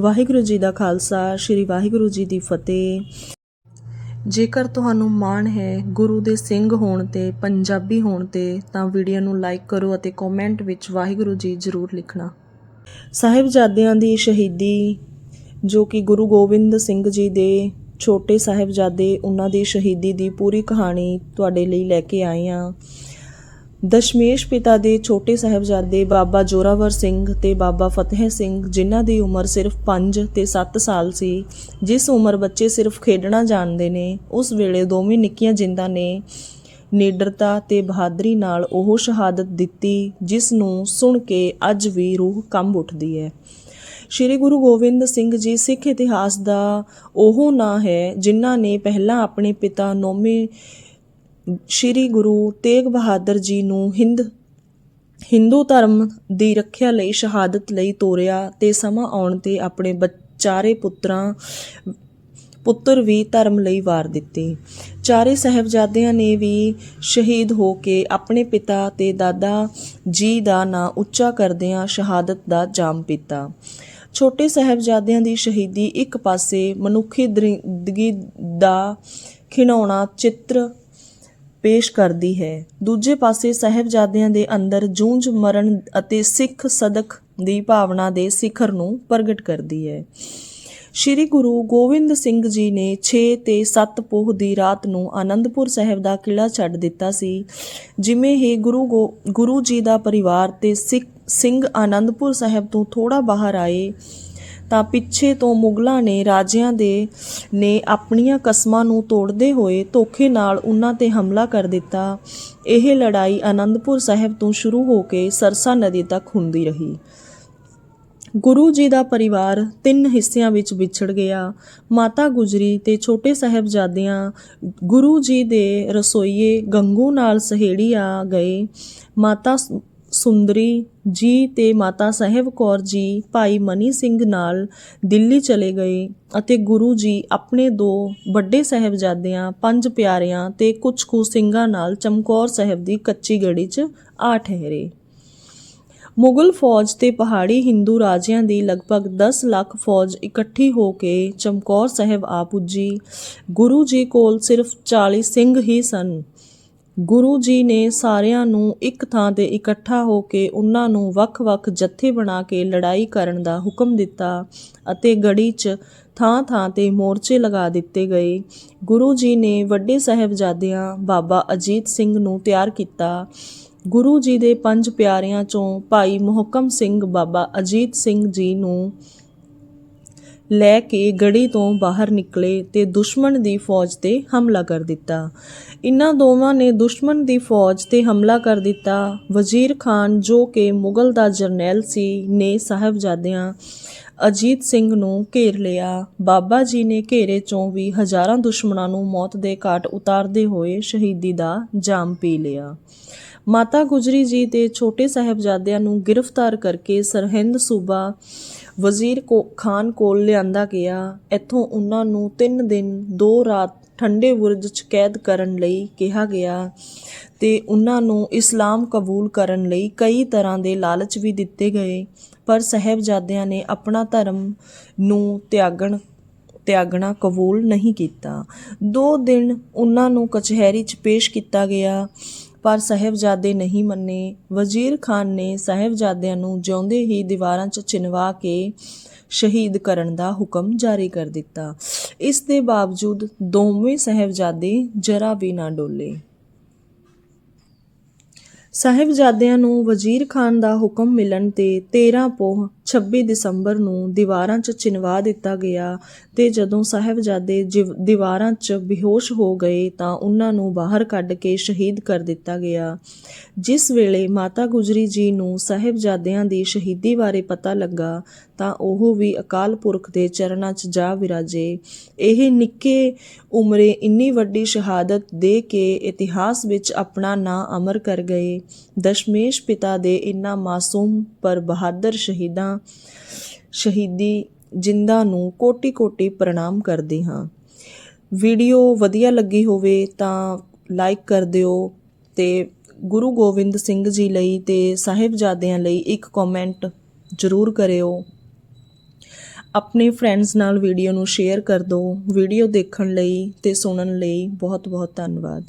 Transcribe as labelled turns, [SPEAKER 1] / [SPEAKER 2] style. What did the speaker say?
[SPEAKER 1] ਵਾਹਿਗੁਰੂ ਜੀ ਦਾ ਖਾਲਸਾ, ਸ੍ਰੀ ਵਾਹਿਗੁਰੂ ਜੀ ਦੀ ਫਤਿਹ। ਜੇਕਰ ਤੁਹਾਨੂੰ ਮਾਣ ਹੈ ਗੁਰੂ ਦੇ ਸਿੰਘ ਹੋਣ ਤੇ, ਪੰਜਾਬੀ ਹੋਣ ਤੇ, ਤਾਂ ਵੀਡੀਓ ਨੂੰ ਲਾਈਕ ਕਰੋ ਅਤੇ ਕਮੈਂਟ ਵਿੱਚ ਵਾਹਿਗੁਰੂ ਜੀ ਜ਼ਰੂਰ ਲਿਖਣਾ। ਸਾਹਿਬਜ਼ਾਦਿਆਂ ਦੀ ਸ਼ਹੀਦੀ, ਜੋ ਕਿ ਗੁਰੂ ਗੋਬਿੰਦ ਸਿੰਘ ਜੀ ਦੇ ਛੋਟੇ ਸਾਹਿਬਜ਼ਾਦੇ, ਉਹਨਾਂ ਦੀ ਸ਼ਹੀਦੀ ਦੀ ਪੂਰੀ ਕਹਾਣੀ ਤੁਹਾਡੇ ਲਈ ਲੈ ਕੇ ਆਏ ਹਾਂ। ਦਸ਼ਮੇਸ਼ ਪਿਤਾ ਦੇ ਛੋਟੇ ਸਾਹਿਬਜ਼ਾਦੇ ਬਾਬਾ ਜੋਰਾਵਰ ਸਿੰਘ ਤੇ ਬਾਬਾ ਫਤਿਹ ਸਿੰਘ, ਜਿਨ੍ਹਾਂ ਦੀ ਉਮਰ ਸਿਰਫ 5 ਤੇ 7 ਸਾਲ ਸੀ, ਜਿਸ ਉਮਰ ਬੱਚੇ ਸਿਰਫ ਖੇਡਣਾ ਜਾਣਦੇ ਨੇ, ਉਸ ਵੇਲੇ ਦੋਵੇਂ ਨਿੱਕੀਆਂ ਜਿੰਦਾਂ ਨੇ। ਨੀਡਰਤਾ ਤੇ ਬਹਾਦਰੀ ਨਾਲ ਉਹ ਸ਼ਹਾਦਤ ਦਿੱਤੀ, ਜਿਸ ਨੂੰ ਸੁਣ ਕੇ ਅੱਜ ਵੀ ਰੂਹ ਕੰਬ ਉੱਠਦੀ ਹੈ। ਸ਼੍ਰੀ ਗੁਰੂ ਗੋਬਿੰਦ ਸਿੰਘ ਜੀ ਸਿੱਖ ਇਤਿਹਾਸ ਦਾ ਉਹ ਨਾਂ ਹੈ, ਜਿਨ੍ਹਾਂ ਨੇ ਪਹਿਲਾਂ ਆਪਣੇ ਪਿਤਾ ਨੌਵੇਂ ਸ਼੍ਰੀ ਗੁਰੂ ਤੇਗ ਬਹਾਦਰ ਜੀ ਨੂੰ ਹਿੰਦ, ਹਿੰਦੂ ਧਰਮ ਦੀ ਰੱਖਿਆ ਲਈ ਸ਼ਹਾਦਤ ਲਈ ਤੋਰਿਆ ਤੇ ਸਮਾਂ ਆਉਣ ਤੇ ਆਪਣੇ ਚਾਰੇ ਪੁੱਤਰਾਂ, ਪੁੱਤਰ ਵੀ ਧਰਮ ਲਈ ਵਾਰ ਦਿੱਤੇ। ਚਾਰੇ ਸਹਿਬਜ਼ਾਦਿਆਂ ਨੇ ਵੀ ਸ਼ਹੀਦ ਹੋ ਕੇ ਆਪਣੇ ਪਿਤਾ ਤੇ ਦਾਦਾ ਜੀ ਦਾ ਨਾਂ ਉੱਚਾ ਕਰਦਿਆਂ ਸ਼ਹਾਦਤ ਦਾ ਜਾਮ ਪੀਤਾ। ਛੋਟੇ ਸਹਿਬਜ਼ਾਦਿਆਂ ਦੀ ਸ਼ਹੀਦੀ ਇੱਕ ਪਾਸੇ ਮਨੁੱਖੀ ਦਰਿੰਦਗੀ ਦਾ ਖਿਡੌਣਾ ਚਿੱਤਰ ਪੇਸ਼ ਕਰਦੀ ਹੈ। ਦੂਜੇ ਪਾਸੇ ਸਹਿਬਜ਼ਾਦਿਆਂ ਦੇ ਅੰਦਰ ਜੂਝ ਮਰਨ ਅਤੇ ਸਿੱਖ ਸਦਕ ਦੀ ਭਾਵਨਾ ਦੇ ਸਿਖਰ ਨੂੰ ਪ੍ਰਗਟ ਕਰਦੀ ਹੈ। ਸ਼੍ਰੀ ਗੁਰੂ ਗੋਬਿੰਦ ਸਿੰਘ ਜੀ ਨੇ 6 ਤੇ 7 ਪੋਹ ਦੀ ਰਾਤ ਨੂੰ ਆਨੰਦਪੁਰ ਸਾਹਿਬ ਦਾ ਕਿਲਾ ਛੱਡ ਦਿੱਤਾ ਸੀ, ਜਿਵੇਂ ਹੀ ਗੁਰੂ ਗੋ- ਗੁਰੂ ਜੀ ਦਾ ਪਰਿਵਾਰ ਤੇ ਸਿੱਖ, ਸਿੰਘ ਆਨੰਦਪੁਰ ਸਾਹਿਬ ਤੋਂ ਥੋੜਾ ਬਾਹਰ ਆਏ ਤਾਂ ਪਿੱਛੇ ਤੋਂ ਮੁਗਲਾਂ ਨੇ ਰਾਜਿਆਂ ਦੇ, ਨੇ ਆਪਣੀਆਂ ਕਸਮਾਂ ਨੂੰ ਤੋੜਦੇ ਹੋਏ ਧੋਖੇ ਨਾਲ ਉਹਨਾਂ ਤੇ ਹਮਲਾ ਕਰ ਦਿੱਤਾ। ਇਹ ਲੜਾਈ ਆਨੰਦਪੁਰ ਸਾਹਿਬ ਤੋਂ ਸ਼ੁਰੂ ਹੋ ਕੇ ਸਰਸਾ ਨਦੀ ਤੱਕ ਹੁੰਦੀ ਰਹੀ। ਗੁਰੂ ਜੀ ਦਾ ਪਰਿਵਾਰ ਤਿੰਨ ਹਿੱਸਿਆਂ ਵਿੱਚ ਵਿਛੜ ਗਿਆ। ਮਾਤਾ ਗੁਜਰੀ ਤੇ ਛੋਟੇ ਸਾਹਿਬਜ਼ਾਦਿਆਂ ਗੁਰੂ ਜੀ ਦੇ ਰਸੋਈਏ ਗੰਗੂ ਨਾਲ ਸਹੇੜੀ ਆ ਗਏ। ਮਾਤਾ ਸੁੰਦਰੀ ਜੀ ਤੇ ਮਾਤਾ ਸਾਹਿਬ ਕੌਰ ਜੀ ਭਾਈ ਮਨੀ ਸਿੰਘ ਨਾਲ ਦਿੱਲੀ ਚਲੇ ਗਏ ਅਤੇ ਗੁਰੂ ਜੀ ਆਪਣੇ ਦੋ ਵੱਡੇ ਸਾਹਿਬਜ਼ਾਦਿਆਂ, ਪੰਜ ਪਿਆਰਿਆਂ ਤੇ ਕੁਝ ਕੁ ਸਿੰਘਾਂ ਨਾਲ ਚਮਕੌਰ ਸਾਹਿਬ ਦੀ ਕੱਚੀ ਗੜੀ 'ਚ ਆ ਠਹਿਰੇ। ਮੁਗਲ ਫੌਜ ਤੇ ਪਹਾੜੀ ਹਿੰਦੂ ਰਾਜਿਆਂ ਦੀ ਲਗਭਗ 10 ਲੱਖ ਫੌਜ ਇਕੱਠੀ ਹੋ ਕੇ ਚਮਕੌਰ ਸਾਹਿਬ ਆ ਪੁੱਜੀ। ਗੁਰੂ ਜੀ ਕੋਲ ਸਿਰਫ 40 ਸਿੰਘ ਹੀ ਸਨ। ਗੁਰੂ ਜੀ ਨੇ ਸਾਰਿਆਂ ਨੂੰ ਇੱਕ ਥਾਂ ਤੇ ਇਕੱਠਾ ਹੋ ਕੇ ਉਹਨਾਂ ਨੂੰ ਵੱਖ-ਵੱਖ ਜੱਥੇ ਬਣਾ ਕੇ ਲੜਾਈ ਕਰਨ ਦਾ ਹੁਕਮ ਦਿੱਤਾ ਅਤੇ ਗੜੀ 'ਚ ਥਾਂ-ਥਾਂ ਤੇ ਮੋਰਚੇ ਲਗਾ ਦਿੱਤੇ ਗਏ। ਗੁਰੂ ਜੀ ਨੇ ਵੱਡੇ ਸਾਹਿਬਜ਼ਾਦਿਆਂ ਬਾਬਾ ਅਜੀਤ ਸਿੰਘ ਨੂੰ ਤਿਆਰ ਕੀਤਾ। ਗੁਰੂ ਜੀ ਦੇ ਪੰਜ ਪਿਆਰਿਆਂ ਚੋਂ ਭਾਈ ਮੁਹਕਮ ਸਿੰਘ ਬਾਬਾ ਅਜੀਤ ਸਿੰਘ ਜੀ ਨੂੰ ਲੈ ਕੇ ਗੜੀ ਤੋਂ ਬਾਹਰ ਨਿਕਲੇ ਤੇ ਦੁਸ਼ਮਣ ਦੀ ਫੌਜ ਤੇ ਹਮਲਾ ਕਰ ਦਿੱਤਾ। ਇਨ੍ਹਾਂ ਦੋਵਾਂ ਨੇ ਦੁਸ਼ਮਣ ਦੀ ਫੌਜ ਤੇ ਹਮਲਾ ਕਰ ਦਿੱਤਾ। ਵਜ਼ੀਰ ਖਾਨ, ਜੋ ਕਿ ਮੁਗਲ ਦਾ ਜਰਨੈਲ ਸੀ, ਨੇ ਸਾਹਿਬਜ਼ਾਦਿਆਂ ਅਜੀਤ ਸਿੰਘ ਨੂੰ ਘੇਰ ਲਿਆ। ਬਾਬਾ ਜੀ ਨੇ ਘੇਰੇ ਚੋਂ ਵੀ ਹਜ਼ਾਰਾਂ ਦੁਸ਼ਮਣਾਂ ਨੂੰ ਮੌਤ ਦੇ ਘਾਟ ਉਤਾਰਦੇ ਹੋਏ ਸ਼ਹੀਦੀ ਦਾ ਜਾਮ ਪੀ ਲਿਆ। ਮਾਤਾ ਗੁਜਰੀ ਜੀ ਦੇ ਛੋਟੇ ਸਾਹਿਬਜ਼ਾਦਿਆਂ ਨੂੰ ਗ੍ਰਿਫਤਾਰ ਕਰਕੇ ਸਰਹਿੰਦ ਸੂਬਾ ਵਜ਼ੀਰ ਕੋ ਖਾਨ ਕੋਲ ਲਿਆਂਦਾ ਗਿਆ। ਇੱਥੋਂ ਉਹਨਾਂ ਨੂੰ 3 ਦਿਨ 2 ਰਾਤ ਠੰਡੇ ਬੁਰਜ 'ਚ ਕੈਦ ਕਰਨ ਲਈ ਕਿਹਾ ਗਿਆ ਤੇ ਉਹਨਾਂ ਨੂੰ ਇਸਲਾਮ ਕਬੂਲ ਕਰਨ ਲਈ ਕਈ ਤਰ੍ਹਾਂ ਦੇ ਲਾਲਚ ਵੀ ਦਿੱਤੇ ਗਏ। ਪਰ ਸਾਹਿਬਜ਼ਾਦਿਆਂ ਨੇ ਆਪਣਾ ਧਰਮ ਨੂੰ ਤਿਆਗਣ, ਤਿਆਗਣਾ ਕਬੂਲ ਨਹੀਂ ਕੀਤਾ। ਦੋ ਦਿਨ ਉਹਨਾਂ ਨੂੰ ਕਚਹਿਰੀ 'ਚ ਪੇਸ਼ ਕੀਤਾ ਗਿਆ। ਪਰ ਸਾਹਿਬਜ਼ਾਦੇ ਨਹੀਂ ਮੰਨੇ। ਵਜ਼ੀਰ ਖਾਨ ਨੇ ਸਾਹਿਬਜ਼ਾਦਿਆਂ ਨੂੰ ਜਿਉਂਦੇ ਹੀ ਦੀਵਾਰਾਂ 'ਚ ਚਿਣਵਾ ਕੇ ਸ਼ਹੀਦ ਕਰਨ ਦਾ ਹੁਕਮ ਜਾਰੀ ਕਰ ਦਿੱਤਾ। ਇਸ ਦੇ ਬਾਵਜੂਦ ਦੋਵੇਂ ਸਾਹਿਬਜ਼ਾਦੇ ਜਰਾ ਵੀ ਨਾ ਡੋਲੇ। ਸਾਹਿਬਜ਼ਾਦਿਆਂ ਨੂੰ ਵਜ਼ੀਰ ਖਾਨ ਦਾ ਹੁਕਮ ਮਿਲਣ ਤੇ 13 ਪੋਹ 26 ਦਸੰਬਰ ਨੂੰ ਦੀਵਾਰਾਂ 'ਚ ਚਿਣਵਾ ਦਿੱਤਾ ਗਿਆ ਤੇ ਜਦੋਂ ਸਾਹਿਬਜ਼ਾਦੇ ਜਿਵ- ਦੀਵਾਰਾਂ 'ਚ ਬੇਹੋਸ਼ ਹੋ ਗਏ ਤਾਂ ਉਹਨਾਂ ਨੂੰ ਬਾਹਰ ਕੱਢ ਕੇ ਸ਼ਹੀਦ ਕਰ ਦਿੱਤਾ ਗਿਆ। ਜਿਸ ਵੇਲੇ ਮਾਤਾ ਗੁਜਰੀ ਜੀ ਨੂੰ ਸਾਹਿਬਜ਼ਾਦਿਆਂ ਦੀ ਸ਼ਹੀਦੀ ਬਾਰੇ ਪਤਾ ਲੱਗਾ ਤਾਂ ਉਹ ਵੀ ਅਕਾਲ ਪੁਰਖ ਦੇ ਚਰਨਾਂ 'ਚ ਜਾ ਵਿਰਾਜੇ। ਇਹ ਨਿੱਕੇ ਉਮਰੇ ਇੰਨੀ ਵੱਡੀ ਸ਼ਹਾਦਤ ਦੇ ਕੇ ਇਤਿਹਾਸ ਵਿੱਚ ਆਪਣਾ ਨਾਂ ਅਮਰ ਕਰ ਗਏ। ਦਸ਼ਮੇਸ਼ ਪਿਤਾ ਦੇ ਇਨ੍ਹਾਂ ਮਾਸੂਮ ਪਰ ਬਹਾਦਰ ਸ਼ਹੀਦਾਂ ਸ਼ਹੀਦੀ ਜਿੰਦਾ ਨੂੰ ਕੋਟੀ-ਕੋਟੀ ਪ੍ਰਣਾਮ ਕਰਦੀ ਹਾਂ। ਵੀਡੀਓ ਵਧੀਆ ਲੱਗੀ ਹੋਵੇ ਤਾਂ ਲਾਈਕ ਕਰ ਦਿਓ ਤੇ ਗੁਰੂ ਗੋਬਿੰਦ ਸਿੰਘ ਜੀ ਲਈ ਤੇ ਸਾਹਿਬਜ਼ਾਦਿਆਂ ਲਈ ਇੱਕ ਕਮੈਂਟ ਜ਼ਰੂਰ ਕਰਿਓ। ਆਪਣੇ ਫਰੈਂਡਸ ਨਾਲ ਵੀਡੀਓ ਨੂੰ ਸ਼ੇਅਰ ਕਰ ਦਿਓ। ਵੀਡੀਓ ਦੇਖਣ ਲਈ ਤੇ ਸੁਣਨ ਲਈ ਬਹੁਤ ਬਹੁਤ ਧੰਨਵਾਦ।